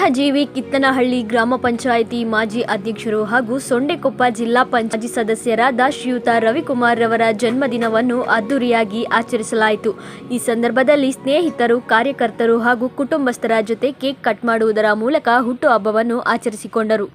ಸ್ನೇಹಜೀವಿ ಕಿತ್ತನಹಳ್ಳಿ ಗ್ರಾಮ ಪಂಚಾಯಿತಿ ಮಾಜಿ ಅಧ್ಯಕ್ಷರು ಹಾಗೂ ಸೊಂಡೆಕೊಪ್ಪ ಜಿಲ್ಲಾ ಪಂಚಾಯತಿ ಸದಸ್ಯರಾದ ಶ್ರೀಯುತ ರವಿಕುಮಾರ್ ರವರ ಜನ್ಮದಿನವನ್ನು ಅದ್ದೂರಿಯಾಗಿ ಆಚರಿಸಲಾಯಿತು. ಈ ಸಂದರ್ಭದಲ್ಲಿ ಸ್ನೇಹಿತರು, ಕಾರ್ಯಕರ್ತರು ಹಾಗೂ ಕುಟುಂಬಸ್ಥರ ಜೊತೆ ಕೇಕ್ ಕಟ್ ಮಾಡುವುದರ ಮೂಲಕ ಹುಟ್ಟುಹಬ್ಬವನ್ನು ಆಚರಿಸಿಕೊಂಡರು.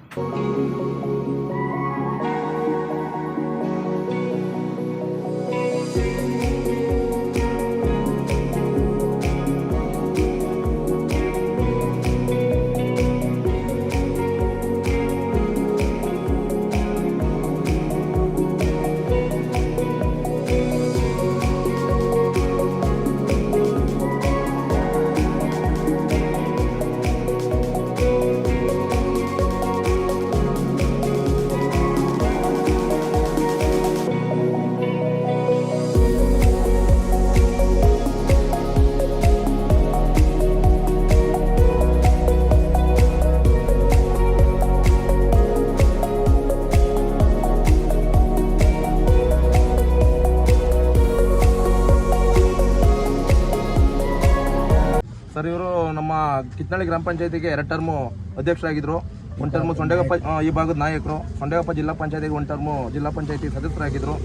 ಸರ್, ಇವರು ನಮ್ಮ ಕಿತ್ನಳ್ಳಿ ಗ್ರಾಮ ಪಂಚಾಯತಿಗೆ ಎರಡು ಟರ್ಮು ಅಧ್ಯಕ್ಷರಾಗಿದ್ದರು ಒಂದು ಟರ್ಮು ಸೊಂಡೆಗಪ್ಪ ಈ ಭಾಗದ ನಾಯಕರು. ಸೊಂಡೆಗಪ್ಪ ಜಿಲ್ಲಾ ಪಂಚಾಯತಿಗೆ ಒಂದು ಟರ್ಮು ಜಿಲ್ಲಾ ಪಂಚಾಯತಿ ಸದಸ್ಯರಾಗಿದ್ದರು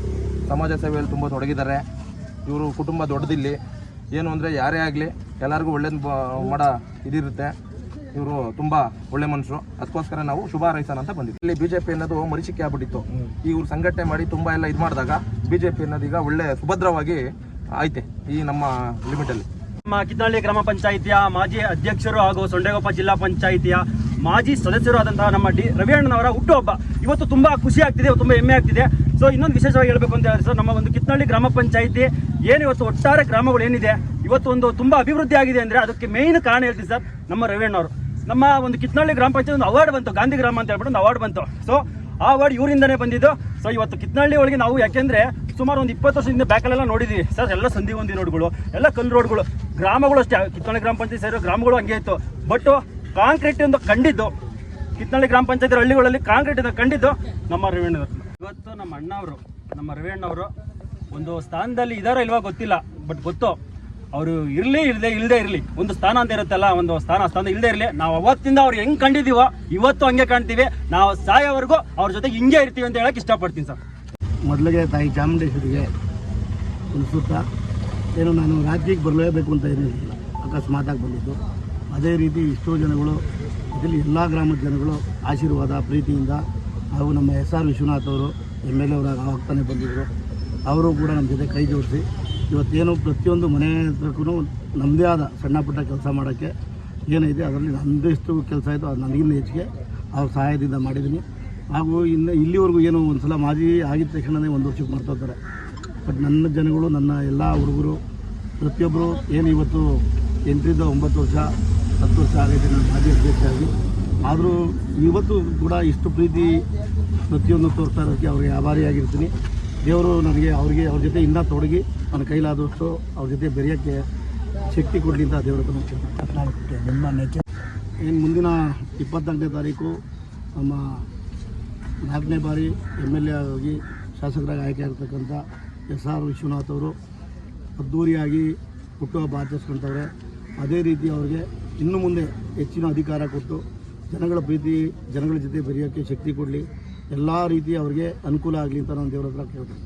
ಸಮಾಜ ಸೇವೆಯಲ್ಲಿ ತುಂಬ ತೊಡಗಿದ್ದಾರೆ. ಇವರು ಕುಟುಂಬ ದೊಡ್ಡದಿಲ್ಲಿ. ಏನು ಅಂದರೆ ಯಾರೇ ಆಗಲಿ ಎಲ್ಲರಿಗೂ ಒಳ್ಳೇದು ಮಾಡೋ ಇದಿರುತ್ತೆ. ಇವರು ತುಂಬ ಒಳ್ಳೆ ಮನುಷ್ಯರು. ಅದಕ್ಕೋಸ್ಕರ ನಾವು ಶುಭ ಹಾರೈಸೋಣ ಅಂತ ಬಂದಿದ್ವಿ. ಇಲ್ಲಿ ಬಿಜೆಪಿ ಅನ್ನೋದು ಮರಿಚಿಕೆ ಆಗ್ಬಿಟ್ಟಿತ್ತು. ಈ ಇವ್ರು ಸಂಘಟನೆ ಮಾಡಿ ತುಂಬ ಎಲ್ಲ ಇದು ಮಾಡಿದಾಗ ಬಿಜೆಪಿ ಅನ್ನೋದು ಈಗ ಒಳ್ಳೆ ಸುಭದ್ರವಾಗಿ ಐತೆ ಈ ನಮ್ಮ ಲಿಮಿಟಲ್ಲಿ. ಕಿತ್ತನಹಳ್ಳಿ ಗ್ರಾಮ ಪಂಚಾಯಿತಿಯ ಮಾಜಿ ಅಧ್ಯಕ್ಷರು ಹಾಗೂ ಸೊಂಡೇಗೋಪ ಜಿಲ್ಲಾ ಪಂಚಾಯಿತಿಯ ಮಾಜಿ ಸದಸ್ಯರು ಆದಂತಹ ನಮ್ಮ ಡಿ ರವಿಯಣ್ಣನವರ ಹುಟ್ಟುಹಬ್ಬ ಇವತ್ತು ತುಂಬಾ ಖುಷಿ ಆಗ್ತಿದೆ ತುಂಬಾ ಹೆಮ್ಮೆ ಆಗ್ತಿದೆ. ಸೊ ಇನ್ನೊಂದು ವಿಶೇಷವಾಗಿ ಹೇಳಬೇಕು ಅಂತ ಹೇಳಿದ್ರೆ ಸರ್ ನಮ್ಮ ಒಂದು ಕಿತ್ನಹಳ್ಳಿ ಗ್ರಾಮ ಪಂಚಾಯಿತಿ ಏನು ಇವತ್ತು ಒಟ್ಟಾರೆ ಗ್ರಾಮಗಳು ಏನಿದೆ, ಇವತ್ತು ಒಂದು ತುಂಬಾ ಅಭಿವೃದ್ಧಿ ಆಗಿದೆ ಅಂದ್ರೆ ಅದಕ್ಕೆ ಮೇನ್ ಕಾರಣ ಹೇಳ್ತೀನಿ ಸರ್ ನಮ್ಮ ರವಿಯಣ್ಣವರು ನಮ್ಮ ಒಂದು ಕಿತ್ನಹಳ್ಳಿ ಗ್ರಾಮ ಪಂಚಾಯತ್ ಒಂದು ಅವಾರ್ಡ್ ಬಂತು, ಗಾಂಧಿ ಗ್ರಾಮ ಅಂತ ಹೇಳ್ಬಿಟ್ಟು ಒಂದು ಅವಾರ್ಡ್ ಬಂತು. ಸೊ ಆ ಅವಾರ್ಡ್ ಇವರಿಂದನೇ ಬಂದಿದ್ದು. ಸೊ ಇವತ್ತು ಕಿತ್ನಹಳ್ಳಿ ಒಳಗೆ ನಾವು ಯಾಕೆಂದ್ರೆ ಸುಮಾರು ಒಂದು ಇಪ್ಪತ್ತು ವರ್ಷದಿಂದ ಬ್ಯಾಕಲ್ಲೆಲ್ಲ ನೋಡಿದ್ದೀವಿ ಸರ್ ಎಲ್ಲ ಸಂಧಿ ಹೊಂದಿ ರೋಡ್ಗಳು, ಎಲ್ಲ ಕಲ್ಲು ರೋಡ್ಗಳು. ಗ್ರಾಮಗಳು ಅಷ್ಟೇ, ಕಿತ್ತಳೆ ಗ್ರಾಮ ಪಂಚಾಯತ್ ಸೇರೋ ಗ್ರಾಮಗಳು ಹಂಗೆ ಇತ್ತು. ಬಟ್ ಕಾಂಕ್ರೀಟ್ ಒಂದು ಕಂಡಿದ್ದು, ಕಿತ್ತಳೆ ಗ್ರಾಮ ಪಂಚಾಯತ್ ಹಳ್ಳಿಗಳಲ್ಲಿ ಕಾಂಕ್ರೀಟ್ ಕಂಡಿದ್ದು ನಮ್ಮ ರವೇಣ್ಣವರು ಇವತ್ತು ನಮ್ಮ ಅಣ್ಣವರು ನಮ್ಮ ರವಿಯಣ್ಣವರು ಒಂದು ಸ್ಥಾನದಲ್ಲಿ ಇದಾರೋ ಇಲ್ವಾ ಗೊತ್ತಿಲ್ಲ ಬಟ್ ಗೊತ್ತು. ಅವರು ಇರಲಿ ಇಲ್ಲದೆ ಇಲ್ಲದೆ ಇರಲಿ. ಒಂದು ಸ್ಥಾನ ಅಂತ ಇರುತ್ತಲ್ಲ, ಒಂದು ಸ್ಥಾನ ಸ್ಥಾನ ಇಲ್ಲದೆ ಇರಲಿ. ನಾವು ಅವತ್ತಿಂದ ಅವ್ರು ಹೆಂಗೆ ಕಂಡಿದ್ದೀವೋ, ಇವತ್ತು ಹಂಗೆ ಕಾಣ್ತೀವಿ. ನಾವು ಸಾಯೋವರೆಗೂ ಅವ್ರ ಜೊತೆ ಹಿಂಗೆ ಇರ್ತೀವಿ ಅಂತ ಹೇಳಕ್ಕೆ ಇಷ್ಟಪಡ್ತೀನಿ ಸರ್ ಮೊದಲಿಗೆ ತಾಯಿ ಚಾಮುಂಡೇಶ್ವರಿಗೆ ತಿಳಿಸುತ್ತಾ ಏನು ನಾನು ರಾಜ್ಯಕ್ಕೆ ಬರಲೇಬೇಕು ಅಂತ ಏನಿರಲಿಲ್ಲ ಅಕಸ್ಮಾತಾಗಿ ಬಂದಿದ್ದು. ಅದೇ ರೀತಿ ಎಷ್ಟೋ ಜನಗಳು, ಇದರಲ್ಲಿ ಎಲ್ಲ ಗ್ರಾಮದ ಜನಗಳು ಆಶೀರ್ವಾದ, ಪ್ರೀತಿಯಿಂದ ಹಾಗೂ ನಮ್ಮ ಎಸ್ ಆರ್ ವಿಶ್ವನಾಥ್ ಅವರು, ಎಂ ಎಲ್ ಎ ಆಗ್ತಾನೆ ಬಂದಿದ್ದರು ಅವರು ಕೂಡ ನಮ್ಮ ಜೊತೆ ಕೈ ಜೋಡಿಸಿ, ಇವತ್ತೇನು ಪ್ರತಿಯೊಂದು ಮನೆ ಹತ್ರಕ್ಕೂ ನಮ್ಮದೇ ಆದ ಸಣ್ಣ ಪುಟ್ಟ ಕೆಲಸ ಮಾಡೋಕ್ಕೆ ಏನಿದೆ, ಅದರಲ್ಲಿ ನಂದೆಷ್ಟು ಕೆಲಸ ಆಯಿತು. ಅದು ನನಗಿನ್ನ ಹೆಚ್ಚಿಗೆ. ಅವ್ರ ಸಹಾಯದಿಂದ ಮಾಡಿದ್ದೀನಿ. ಹಾಗೂ ಇನ್ನು ಇಲ್ಲಿವರೆಗೂ ಏನು ಒಂದು ಸಲ ಮಾಜಿ ಆಗಿದ ತಕ್ಷಣವೇ ಒಂದು ವರ್ಷಕ್ಕೆ ಮರ್ತೋಗ್ತಾರೆ ಬಟ್ ನನ್ನ ಜನಗಳು, ನನ್ನ ಎಲ್ಲ ಹುಡುಗರು ಪ್ರತಿಯೊಬ್ಬರು ಏನು ಇವತ್ತು ಎಂಟರಿಂದ ಒಂಬತ್ತು ವರ್ಷ, ಹತ್ತು ವರ್ಷ ಆಗೈತೆ ನಾನು ಮಾಜಿ ಅಧ್ಯಕ್ಷ ಆಗಿ ಆದರೂ ಇವತ್ತು ಕೂಡ ಇಷ್ಟು ಪ್ರೀತಿ ಪ್ರತಿಯೊಂದು ತೋರಿಸ್ತಾ ಇರೋದಕ್ಕೆ ಅವ್ರಿಗೆ ಆಭಾರಿಯಾಗಿರ್ತೀನಿ ದೇವರು ನನಗೆ ಅವರಿಗೆ ಅವ್ರ ಜೊತೆ ಇನ್ನೂ ತೊಡಗಿ ನನ್ನ ಕೈಲಾದಷ್ಟು ಅವ್ರ ಜೊತೆ ಬೆರೆಯೋಕ್ಕೆ ಶಕ್ತಿ ಕೊಡಲಿ ಅಂತ ದೇವರ. ನಿಮ್ಮ ನೆಚ್ಚ ಏನು ಮುಂದಿನ ಇಪ್ಪತ್ನಾಲ್ಕನೇ ತಾರೀಕು ನಮ್ಮ ನಾಲ್ಕನೇ ಬಾರಿ ಎಂ ಎಲ್ ಎ ಆಗಿ ಶಾಸಕರಾಗಿ ಆಯ್ಕೆ ಆಗ್ತಕ್ಕಂಥ ಎಸ್ ಆರ್ ವಿಶ್ವನಾಥ್ ಅವರು ಅದ್ಧೂರಿಯಾಗಿ ಹುಟ್ಟುಹಬ್ಬ ಆಚರಿಸ್ಕೊಂತವ್ರೆ. ಅದೇ ರೀತಿ ಅವ್ರಿಗೆ ಇನ್ನು ಮುಂದೆ ಹೆಚ್ಚಿನ ಅಧಿಕಾರ ಕೊಟ್ಟು ಜನಗಳ ಪ್ರೀತಿ, ಜನಗಳ ಜೊತೆ ಬೆರೆಯೋಕ್ಕೆ ಶಕ್ತಿ ಕೊಡಲಿ. ಎಲ್ಲ ರೀತಿ ಅವ್ರಿಗೆ ಅನುಕೂಲ ಆಗಲಿ ಅಂತ ನಾನು ದೇವರ ಹತ್ರ ಕೇಳ್ತೀನಿ.